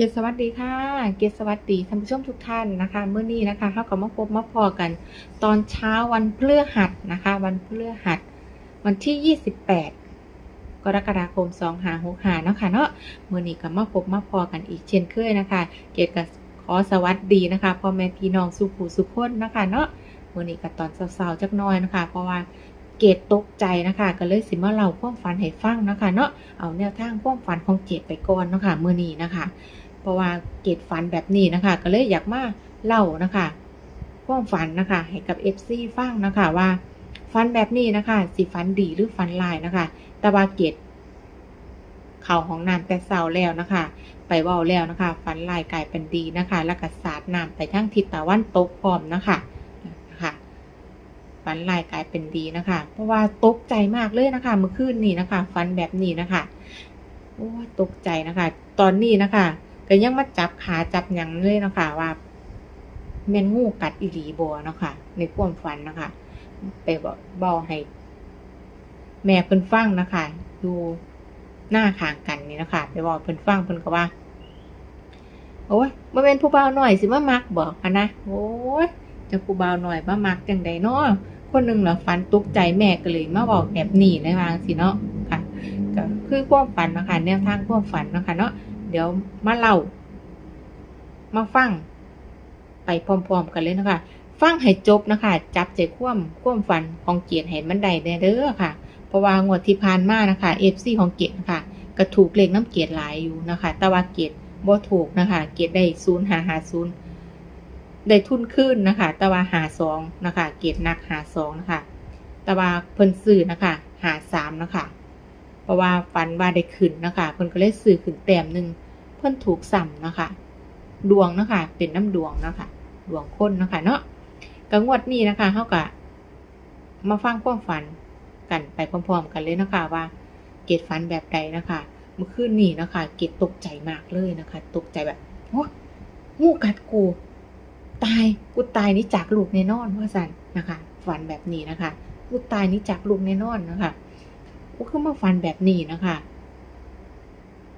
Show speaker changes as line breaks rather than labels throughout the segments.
เกศสวัสดีค่ะ เกศสวัสดีท่านผู้ชมทุกท่านนะคะเมื่อนี้นะคะเขาก็มาพบมาพอกัน ตอนเช้าวันพฤหัสนะคะ วันพฤหัส วันที่ 28 กรกฎาคม2 5 6 5เนาะค่ะเนาะเมื่อนี้ก็มาพบมาพอกันอีกเช่นเคยนะคะ เกศก็ขอสวัสดีนะคะพ่อแม่พี่น้องสุขูสุขคนนะคะเนาะเมื่อนี้ก็ตอนเช้าๆจักน้อยนะคะ เพราะว่าเกดตกใจนะคะ ก็เลยสิมาเล่าความฝันให้ฟังนะคะ เนาะเอาแนวทางความฝันของเกดไปก่อนเนาะคะเมื่อนี้นะคะ เพราะว่าเกดฝันแบบนี้นะคะ ก็เลยอยากมาเล่านะคะความฝันนะคะ ให้กับ FC ฟังนะคะว่าฝันแบบนี้นะคะสิฝันดีหรือฝันลายนะคะ แต่ว่าเกดเข่าของน้ำแต่เศร้าแล้วนะคะ ไปว้าแล้วนะคะฝันลายกลายเป็นดีนะคะ แล้วก็สาดน้ำไปทั้งทิศตะวันตกพร้อมนะคะนะคะฝันลายกลายเป็นดีนะคะ เพราะว่าตกใจมากเลยนะคะ เมื่อคืนนี้นะคะฝันแบบนี้นะคะโอ้ตกใจนะคะ ตอนนี้นะคะ ก็ยังมาจับขาจับหยังเลยเนาะคะว่าแมนงูกัดอีหลีบัวเนาะค่ะ ในความฝันนะคะไปบอกเบาให้ แม่เพิ่นฟังนะคะดูหน้าข้างกันนี่นะคะไปบอกเพิ่นฟังเพิ่นก็ว่า โอ้ยมาเป็นผู้เบาหน่อยสิมามักบอกอะนะโอ้ยจะผู้เบาหน่อยมามักจังใดเนาะคนหนึ่งเหรอฝันตกใจแม่ก็เลยมาบอกแบบนี้ในวางสิเนาะค่ะก็คือความฝันนะคะแนวทางความฝันนะคะเนาะ เดี๋ยวมาเล่า มาฟัง ไปพร้อมๆกันเลยนะคะ ฟังให้จบนะคะ จับใจคว่ำคว่ำฝันของเกียรติเห็นมันใดแน่เด้อค่ะ เพราะว่างวดที่ผ่านมานะคะเอฟซีของเกียรตินะคะก็ถูกเลขน้ำเกียรติหลายอยู่นะคะ แต่ว่าเกียรติบ่ถูกนะคะ เกียรติได้ศูนย์หาหาศูนย์ได้ทุนขึ้นนะคะ แต่ว่าหาสองนะคะ เกียรตินักหาสองนะคะแต่ว่าเพิ่นซื้อนะคะ หาสามนะคะ ราะว่าฝันว่าได้ขึ้นนะคะเพิ่นก็เลยซื้อขึ้นแต้มหนึ่งเพิ่นถูกสั่มนะคะ ดวงนะคะเป็นน้ำดวงนะคะดวงคนนะคะเนาะกังวดนี้นะคะเขาก็มาฟังความฝันกันไปพร้อมๆกันเลยนะคะว่าเกดฝันแบบใดนะคะเมื่อคืนนี้นะคะ เกดตกใจมากเลยนะคะ ตกใจแบบโอ้งูกัดกู ตายกูตายนี่จากลูกแน่นอนว่าสันนะคะ ฝันแบบนี้นะคะกูตายนี่จากลูกแน่นอนนะคะ กูคือมาฝันแบบนี้นะคะ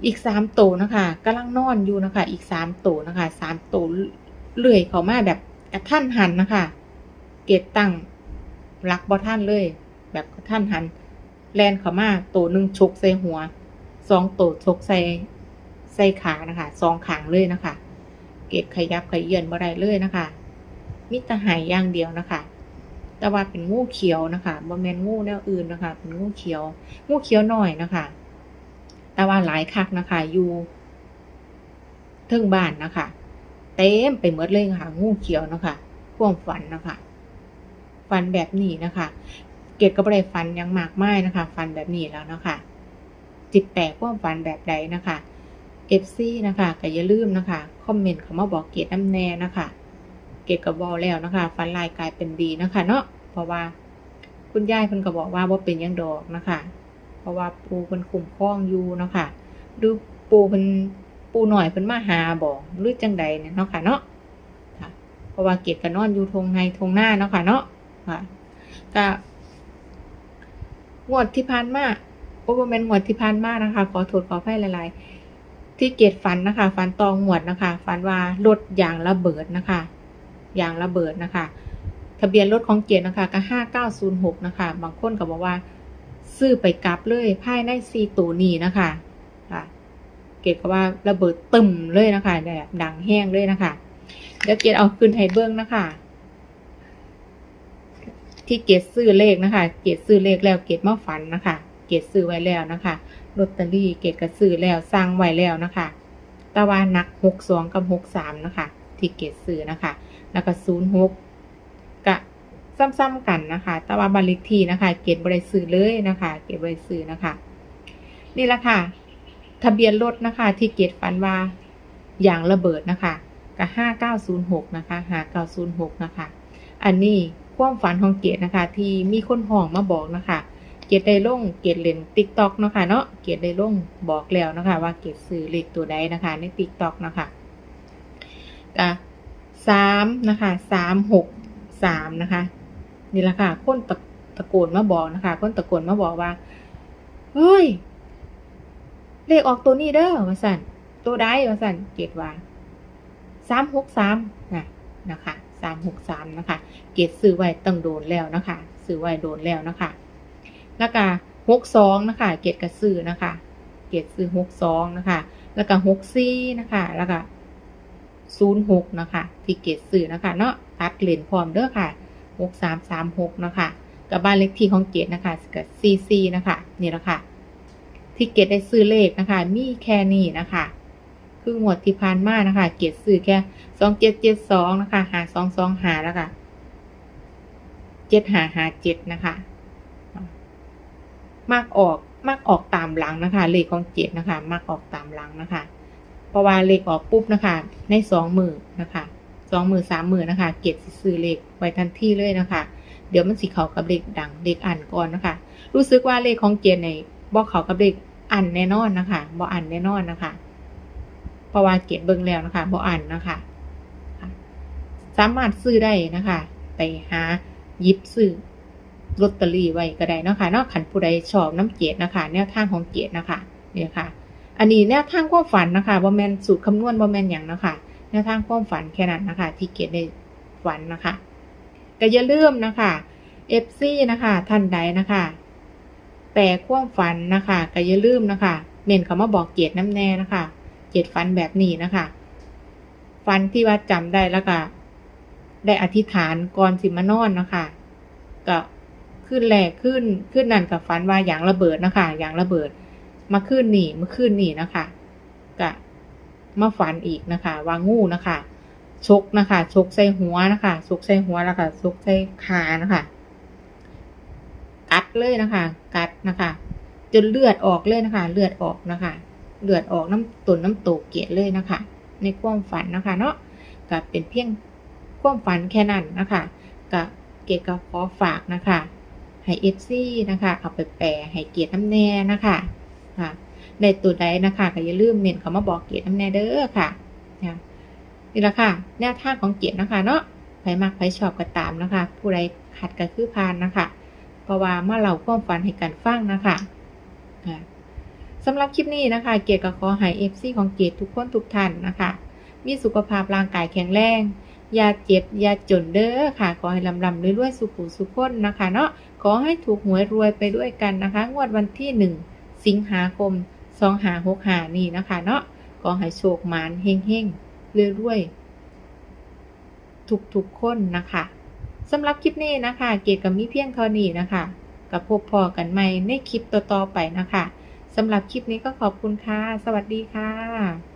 อีกสามโตวนะคะกำลังนอนอยู่นะคะ อีกสามโตวนะคะสามโตวเลื่อยเขามาแบบกระท่านหันนะคะ เกตตั้งรักบอท่านเลย แบบกระท่านหัน แลนเขามาโตวหนึ่งชกใส่หัวสองโตวชกใส่ใส่ขานะคะสองขางเลยนะคะ เกตขยับขยื่นบ่ได้เลยนะคะมิตรหายอย่างเดียวนะคะ แต่ว่าเป็นงูเขียวนะคะบ่แมนงูแนวอื่นนะคะ เป็นงูเขียว งูเขียวหน่อยนะคะ แต่ว่าหลายคักนะคะอยู่เทิงบ้านนะคะ เต็มไปหมดเลยค่ะ งูเขียวนะคะความฝันนะคะฝันแบบนี้นะคะ เกดก็ไม่ได้ฝันยังมากมายนะคะฝันแบบนี้แล้วนะคะจิตแตกความฝันแบบใดนะคะเอฟซีนะคะก็อย่าลืมนะคะ คอมเมนต์เข้ามาบอกเกดน้ำแน่นะคะ กก็บอกแล้วนะคะฝันลายกลายเป็นดีนะคะเนาะเพราะว่าคุณยายเพิ่นก็บอกว่าว่าเป็นยังดอกนะคะ เพราะว่าปูเพิ่นคุ้มครองอยู่เนาะค่ะดูปูเพิ่นปูหน่อยเพิ่นมาหาบ่หรือจังใดเนี่ยเนาะค่ะเนาะค่ะ เพราะว่าเกดก็นอนอยู่ทงในทงหน้าเนาะค่ะเนาะค่ะก็งวดที่ผ่านมาโอ้บ่แมนงวดที่ผ่านมานะคะ ขอโทษขออภัยหลายๆที่เกดฝันนะคะ ฝันตองงวดนะคะ ฝันว่ารถยางระเบิดนะคะ ยางระเบิดนะคะ ทะเบียนรถของเกียรตินะคะก็ห้าเก้าศูนย์หกนะคะ บางคนก็บอกว่า ซื้อไปกลับเลยภายในซีตัวนี้นะคะค่ะ เกดก็ว่าระเบิดตึมเลยนะคะแบบดังแห้งเลยนะคะ เดี๋ยวเกดเอาขึ้นให้เบิ้งนะคะ ที่เกดซื้อเลขนะคะ เกดซื้อเลขแล้วเกดมาฝันนะคะ เกดซื้อไว้แล้วนะคะลอตเตอรี่เกดก็ซื้อแล้วสร้างไว้แล้วนะคะตะวันนักหกสองกับหกสามนะคะ ที่เกดซื้อนะคะ แล้วก็ศูนย์หกกะซ้ำๆกันนะคะ แต่ว่าบัลลิกทีนะคะ เกตบริสือเลยนะคะ เกตบริสือนะคะ นี่แหละค่ะ ทะเบียนรถนะคะ ที่เกตฝันว่าอย่างระเบิดนะคะกับห้าเก้าศูนย์หกนะคะห้าเก้าศูนย์หกนะคะ อันนี้ความฝันของเกตนะคะ ที่มีคนห้องมาบอกนะคะ เกตได้ลงเกตเล่นติ๊กต็อกนะคะเนาะเกตได้ลงบอกแล้วนะคะ ว่าเกตซื้อเลขตัวใดนะคะ ในติ๊กต็อกนะคะ กะสามนะคะสามหกสามนะคะ นี่แหละค่ะ คนตะตะโกนมาบอกนะคะ คนตะโกนมาบอกว่า เฮ้ย เลขออกตัวนี้เด้อวาสันตัวใดว่าสันเกตว่าสามหกสามนะนะคะสามหกสามนะคะ เกตซื้อไว้ตั้งโดนแล้วนะคะ ซื้อไว้โดนแล้วนะคะ แล้วก็หกสองนะคะ เกตกระซื้อนะคะ เกตซื้อหกสองนะคะ แล้วก็หกสี่นะคะ แล้วก็ ศูนย์หกนะคะที่เกตซื้อนะคะเนาะตัดเลนพร้อมเด้อค่ะหกสามสามหกนะคะกับบ้านเลขที่ของเกตนะคะกับซีซีนะคะนี่แหละค่ะที่เกตได้ซื้อเลขนะคะ มีแค่นี้นะคะคืองวดที่ผ่านมานะคะ เกตซื้อแค่สองเจ็ดเจ็ดสองนะคะหาสองสองหาแล้วค่ะเจ็ดหาหาเจ็ดนะคะมากออกมากออกตามหลังนะคะ เลขของเจ็ดนะคะ มากออกตามหลังนะคะ เพราะว่าเลขออกปุ๊บนะคะ ในสองมือนะคะสองมือสามมือนะคะ เกตสิซื้อเลขไว้ทันทีเลยนะคะ เดี๋ยวมันสิเขากับเลขดังเลขอันก่อนนะคะ รู้สึกว่าเลขของเกณฑ์ในบอกเขากับเลขอันแน่นอนนะคะบออันแน่นอนนะคะเพราะว่าเกณฑ์เบิ่งแล้วนะคะบออันนะคะ สามารถซื้อได้นะคะ ไปหายิบซื้อลอตเตอรี่ไว้ก็ได้นะคะนอกขันผู้ใดชอบน้ำเกดนะคะ แนวทางของเกดนะคะเนี่ยค่ะ อันนี้แนวทางความฝันนะคะบอแมนสูตรคำนวณบอแมนอย่างนะคะแนวทางความฝันแค่นั้นนะคะ ที่เกดได้ฝันนะคะก็อย่าลืมนะคะเอฟซีนะคะท่านใดนะคะแปลความฝันนะคะก็อย่าลืมนะคะเมนเขามาบอกเกียรติน้ำแน่นะคะ เกียรติฝันแบบนี้นะคะฝันที่ว่าจำได้แล้วก็ได้อธิษฐานก่อนสิมานอนนะคะก็ขึ้นแรกขึ้นขึ้นนั่นกับฝันว่าอย่างระเบิดนะคะ อย่างระเบิด มาขึ้นนี่มาขึ้นนี่นะคะก็มาฝันอีกนะคะวางูนะคะชกนะคะชกใส่หัวนะคะชกใส่หัวแล้วก็ชกใส่ขานะคะกัดเลยนะคะ กัดนะคะ จนเลือดออกเลยนะคะ เลือดออกนะคะ เลือดออกน้ำตุนน้ำโตเกลียดเลยนะคะ ในความฝันนะคะเนาะก็เป็นเพียงความฝันแค่นั้นนะคะก็เกดก็ขอฝากนะคะให้เอฟซีนะคะ เอาไปแปลให้เกียรติน้ำแน่นะคะ ค่ะในตัวใดนะคะก็อย่าลืมเมนเขามาบอกเกียรติน้ำแน่เด้อค่ะค่ะนี่ละค่ะแนวทางของเกียรตินะคะ เนาะใครมักใครชอบก็ตามนะคะ ผู้ใดขัดก็คือพานนะคะเพราะว่าเมื่อเราความฝันให้กันฟังนะคะอ่าสำหรับคลิปนี้นะคะ เกียรติก็ขอให้เอฟซีของเกียรติทุกคนทุกท่านนะคะ มีสุขภาพร่างกายแข็งแรงอย่าเจ็บอย่าจนเด้อค่ะ ขอให้ลำลำรวยๆสุขุสุขคนนะคะ เนาะขอให้ถูกหวยรวยไปด้วยกันนะคะ งวดวันที่หนึ่ง สิงหาคมสองหาหกหานี่นะคะ เนาะขอให้โชคหมานเฮงเฮงเรื่อยๆทุกๆคนนะคะสำหรับคลิปนี้นะคะ เกียรติกับมีเพียงเท่านี้นะคะกับพบพอกันใหม่ในคลิปต่อๆไปนะคะสำหรับคลิปนี้ก็ขอบคุณค่ะ สวัสดีค่ะ